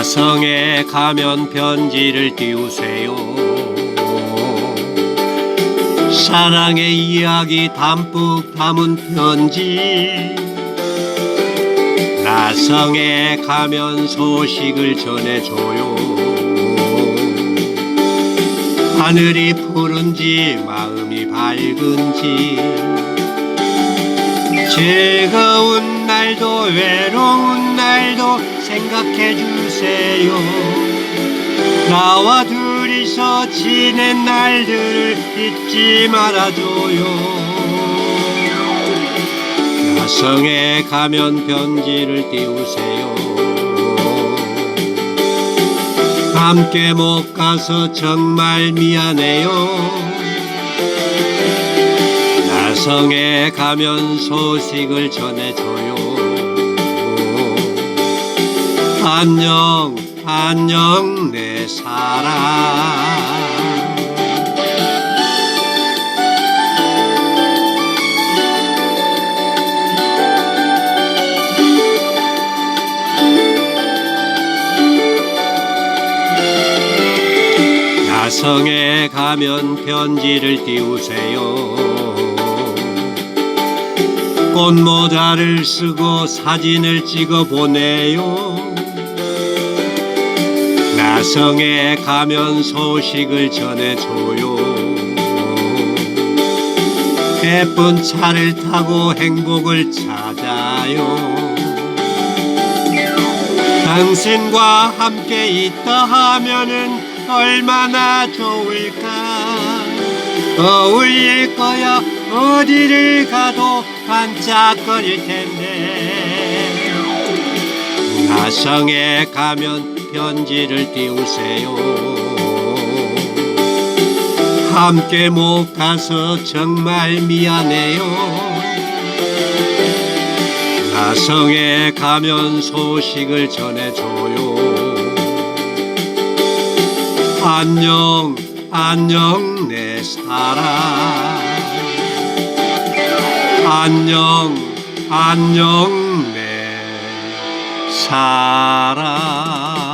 나성에 가면 편지를 띄우세요. 사랑의 이야기 담뿍 담은 편지. 나성에 가면 소식을 전해줘요. 하늘이 푸른지 마음이 밝은지. 즐거운 날도 외로운 날도 생각해 주세요. 나와 둘이서 지낸 날들을 잊지 말아줘요. 야성에 가면 편지를 띄우세요. 함께 못 가서 정말 미안해요. 나성에 가면 소식을 전해줘요 안녕 안녕 내 사랑. 야성에 가면 편지를 띄우세요. 꽃모자를 쓰고 사진을 찍어 보내요 나성에 가면 소식을 전해줘요. 예쁜 차를 타고 행복을 찾아요. 당신과 함께 있다 하면은 얼마나 좋을까? 어울릴 거야. 어디를 가도 반짝거릴 텐데 나성에 가면 편지를 띄우세요. 함께 못 가서 정말 미안해요. 나성에 가면 소식을 전해줘요. 안녕 안녕 내 사랑. 안녕 안녕 내 사랑